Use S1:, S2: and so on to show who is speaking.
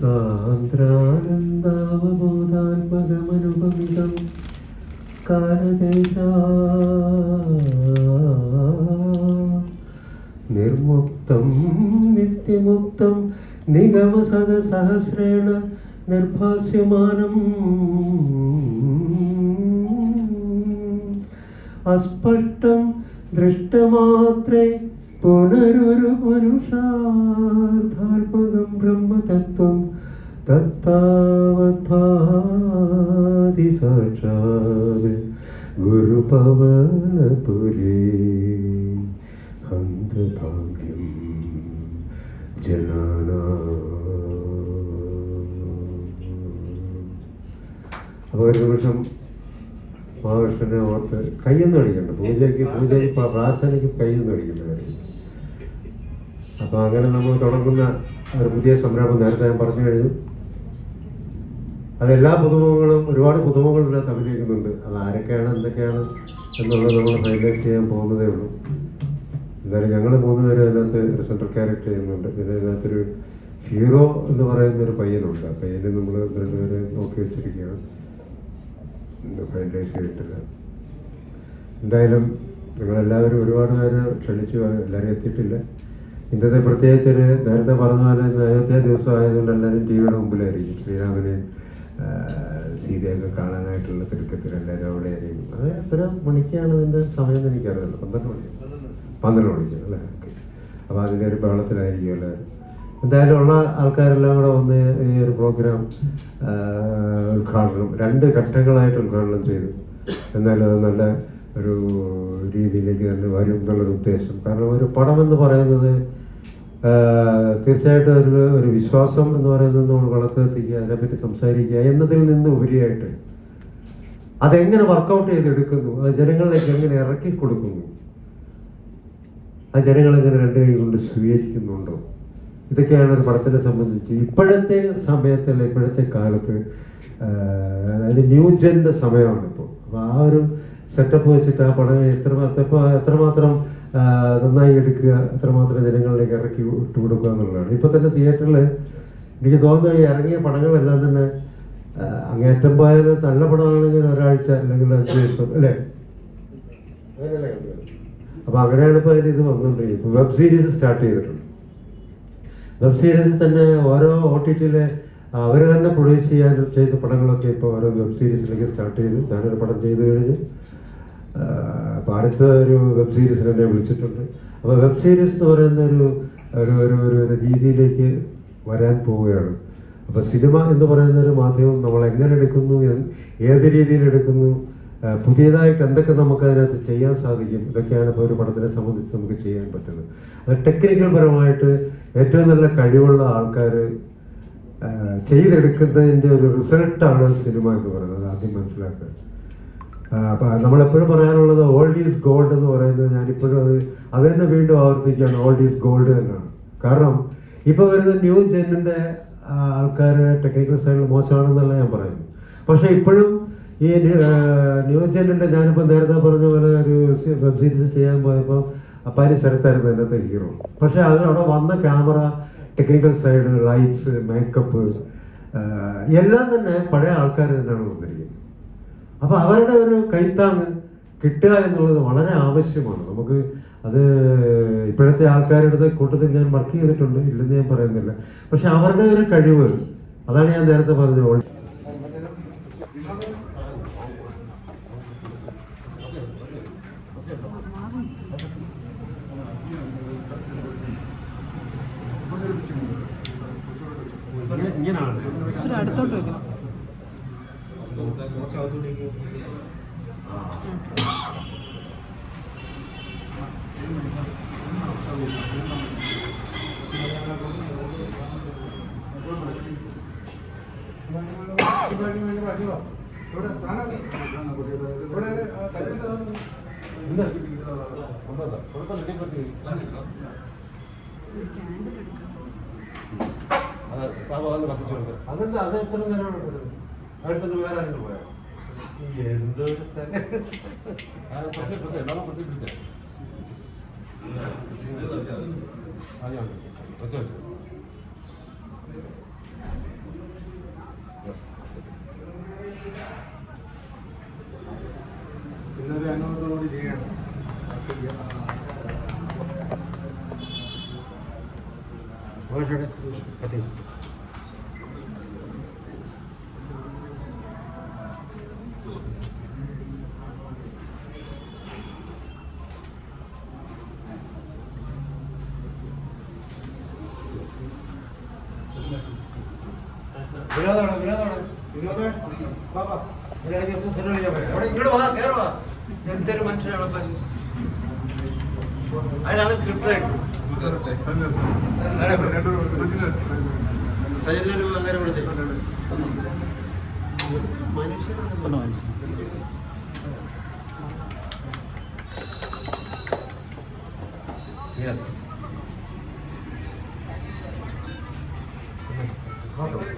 S1: സാന്ദ്രാനന്ദാവബോധാത്മകമനുപമിതം കാലദേശ നിർമുക്തം നിത്യമുക്തം നിഗമസദസഹസ്രേണ നിർഭാസ്യമാനം. അസ്പഷ്ടം ദൃഷ്ടമാത്രേ പുനരൊരു പുരുഷാർത്ഥാത്മകം ബ്രഹ്മതത്വം തത്താവത്ഭാതി സാക്ഷാത് ഗുരുപവനപുരേ. ഹന്തഭാഗ്യം ജനാനാ. അപ്പോൾ ഒരു നിമിഷം മഹാവിഷ്ണുവിനെ ഓർത്ത് കയ്യൊന്നും അടിക്കണ്ട. പൂജയ്ക്ക് പൂജയ്ക്ക് പ്രാർത്ഥനയ്ക്ക് കയ്യൊന്നും അടിക്കേണ്ട കാര്യം. അപ്പോൾ അങ്ങനെ നമ്മൾ തുടങ്ങുന്ന ഒരു പുതിയ സംരംഭം നേരത്തെ ഞാൻ പറഞ്ഞു കഴിഞ്ഞു. അതെല്ലാ പുതുമുഖങ്ങളും ഒരുപാട് പുതുമുഖങ്ങൾ ഇതിനകത്ത് അഭിനയിക്കുന്നുണ്ട്. അത് ആരൊക്കെയാണ് എന്തൊക്കെയാണ് എന്നുള്ളത് നമ്മൾ ഫൈനലൈസ് ചെയ്യാൻ പോകുന്നതേ ഉള്ളൂ. എന്തായാലും ഞങ്ങൾ മൂന്ന് പേര് അതിനകത്ത് ഒരു സെൻട്രൽ ക്യാരക്ടർ ചെയ്യുന്നുണ്ട്. പിന്നെ അതിനകത്തൊരു ഹീറോ എന്ന് പറയുന്ന ഒരു പയ്യനുണ്ട്. ആ പയ്യനെ നമ്മൾ രണ്ടുപേരെ നോക്കി വെച്ചിരിക്കുകയാണ്. ഫൈനലൈസ് ചെയ്തിട്ടില്ല. എന്തായാലും നിങ്ങളെല്ലാവരും ഒരുപാട് പേര് ക്ഷണിച്ചു എല്ലാവരും എത്തിയിട്ടില്ല. ഇന്നത്തെ പ്രത്യേകിച്ച് ഒരു നേരത്തെ പറഞ്ഞ പോലെ നേരത്തെ ദിവസം ആയതുകൊണ്ട് എല്ലാവരും ടി വിയുടെ മുമ്പിലായിരിക്കും. ശ്രീരാമനെയും സീതയൊക്കെ കാണാനായിട്ടുള്ള തിടുക്കത്തിൽ എല്ലാവരും അവിടെ ആയിരിക്കും അത് എത്ര മണിക്കാണ് ഇതിന്റെ സമയം എന്ന് എനിക്കറിയില്ല. പന്ത്രണ്ട് മണി. പന്ത്രണ്ട് മണിക്ക് അല്ലേ? ഓക്കെ. അപ്പോൾ അതിന്റെ ഒരു ബഹളത്തിലായിരിക്കും എല്ലാവരും. എന്തായാലും ഉള്ള ആൾക്കാരെല്ലാം കൂടെ വന്ന് ഈ ഒരു പ്രോഗ്രാം ഉദ്ഘാടനം രണ്ട് ഘട്ടങ്ങളായിട്ട് ഉദ്ഘാടനം ചെയ്തു. എന്നാലും അത് നല്ല ഒരു രീതിയിലേക്ക് തന്നെ വരും എന്നുള്ളൊരു ഉദ്ദേശം. കാരണം ഒരു പണമെന്ന് പറയുന്നത് തീർച്ചയായിട്ടും ഒരു ഒരു വിശ്വാസം എന്ന് പറയുന്നത് നമ്മൾ വളർത്തിയെത്തിക്കുക അതിനെപ്പറ്റി സംസാരിക്കുക എന്നതിൽ നിന്ന് ഉപരിയായിട്ട് അതെങ്ങനെ വർക്കൗട്ട് ചെയ്തെടുക്കുന്നു അത് ജനങ്ങളിലേക്ക് എങ്ങനെ ഇറക്കി കൊടുക്കുന്നു ആ ജനങ്ങളെങ്ങനെ രണ്ട് കൈ കൊണ്ട് സ്വീകരിക്കുന്നുണ്ടോ ഇതൊക്കെയാണ് ഒരു പടത്തിനെ സംബന്ധിച്ച് ഇപ്പോഴത്തെ സമയത്തല്ല ഇപ്പോഴത്തെ കാലത്ത് അതായത് ന്യൂജന്റെ സമയമാണ് ഇപ്പോൾ അപ്പോൾ ആ ഒരു സെറ്റപ്പ് വെച്ചിട്ട് ആ പടം എത്ര എത്ര എത്രമാത്രം നന്നായി എടുക്കുക എത്രമാത്രം ജനങ്ങളിലേക്ക് ഇറക്കി ഇട്ട് കൊടുക്കുക എന്നുള്ളതാണ്. ഇപ്പോൾ തന്നെ തിയേറ്ററിൽ എനിക്ക് തോന്നുന്നു ഈ ഇറങ്ങിയ പടങ്ങളെല്ലാം തന്നെ അങ്ങേറ്റം പോയത് നല്ല പടമാണെങ്കിൽ ഒരാഴ്ച അല്ലെങ്കിൽ അഞ്ച് ദിവസം അല്ലേ? കണ്ടത്? അങ്ങനെയാണ് ഇപ്പോൾ അതിന്റെ ഇത് വന്നുകൊണ്ടിരിക്കുന്നത് വെബ് സീരീസ് സ്റ്റാർട്ട് ചെയ്തിട്ടുണ്ട്. വെബ് സീരീസ് തന്നെ ഓരോ ഒ ടി ടിയിലെ അവർ തന്നെ പ്രൊഡ്യൂസ് ചെയ്യാൻ ചെയ്ത പടങ്ങളൊക്കെ ഇപ്പോൾ ഓരോ വെബ് സീരീസിലേക്ക് സ്റ്റാർട്ട് ചെയ്തു. ഞാനൊരു പടം ചെയ്തു കഴിഞ്ഞു. അപ്പോൾ അടുത്ത ഒരു വെബ് സീരീസിന് എന്നെ വിളിച്ചിട്ടുണ്ട്. അപ്പോൾ വെബ് സീരീസ് എന്ന് പറയുന്ന ഒരു ഒരു ഒരു ഒരു രീതിയിലേക്ക് വരാൻ പോവുകയാണ്. അപ്പോൾ സിനിമ എന്ന് പറയുന്ന ഒരു മാധ്യമം നമ്മൾ എങ്ങനെ എടുക്കുന്നു ഏത് രീതിയിൽ എടുക്കുന്നു പുതിയതായിട്ട് എന്തൊക്കെ നമുക്ക് അതിനകത്ത് ചെയ്യാൻ സാധിക്കും ഇതൊക്കെയാണ് ഇപ്പോൾ ഒരു പടത്തിനെ സംബന്ധിച്ച് നമുക്ക് ചെയ്യാൻ പറ്റുന്നത്. അത് ടെക്നിക്കൽ പരമായിട്ട് ഏറ്റവും നല്ല കഴിവുള്ള ആൾക്കാർ ചെയ്തെടുക്കുന്നതിന്റെ ഒരു റിസൾട്ടാണ് സിനിമ എന്ന് പറയുന്നത് ആദ്യം മനസ്സിലാക്കുക. നമ്മളെപ്പോഴും പറയാനുള്ളത് ഓൾഡ് ഈസ് ഗോൾഡ് എന്ന് പറയുന്നത് ഞാനിപ്പോഴും അത് അത് തന്നെ വീണ്ടും ആവർത്തിക്കുകയാണ് ഓൾഡ് ഈസ് ഗോൾഡ് തന്നെയാണ് കാരണം ഇപ്പോൾ വരുന്ന ന്യൂ ജെന്നിന്റെ ആൾക്കാർ ടെക്നിക്കൽ സൈഡിൽ മോശമാണെന്നല്ല ഞാൻ പറയുന്നു പക്ഷെ ഇപ്പോഴും ഈ ന്യൂ ജെന്നിന്റെ ഞാനിപ്പോൾ നേരത്തെ പറഞ്ഞ പോലെ ഒരു വെബ് സീരീസ് ചെയ്യാൻ പോയപ്പോൾ പരിസരത്തായിരുന്നു അതിനകത്തെ ഹീറോ പക്ഷെ അത് അവിടെ വന്ന camera technical side lights makeup എല്ലാം തന്നെ പഴയ ആൾക്കാർ തന്നെയാണ് വന്നിരിക്കുന്നത്. അപ്പോൾ അവരുടെ ഒരു കൈത്താങ് കിട്ടുക എന്നുള്ളത് വളരെ ആവശ്യമാണ്. നമുക്ക് അത് ഇപ്പോഴത്തെ ആൾക്കാരുടെ കൂട്ടത്തിൽ ഞാൻ വർക്ക് ചെയ്തിട്ടുണ്ട്. ഇല്ലെന്ന് ഞാൻ പറയുന്നില്ല. പക്ഷെ അവരുടെ ഒരു കഴിവ് അതാണ് ഞാൻ നേരത്തെ പറഞ്ഞത്. ഇങ്ങനെയാണ്
S2: അടുത്തോട്ട് വെക്കണം
S1: അതെന്താ? അത് എത്ര നേരം അടുത്തുനിന്ന് വേറെ ആരെങ്കിലും പോയോ? എന്തോ ഇന്നൊരു അനുഭവത്തോടുകൂടി ചെയ്യണം കത്തി വിനോദാണ് വിനോദാണ് വിനോദേ. ബാബാ ഇതിനിടയ്ക്ക് ദിവസം സ്ഥലം വിളിക്കാൻ അവിടെ ഇങ്ങോട്ട് വാ കയറി വാ. എന്തൊരു മനുഷ്യനാണ് അതിനാണ് സ്ക്രിപ്റ്റ് സജനൊരു അങ്ങനെ വിളിച്ചേ. മനുഷ്യനാണ്. യെസ് 하죠.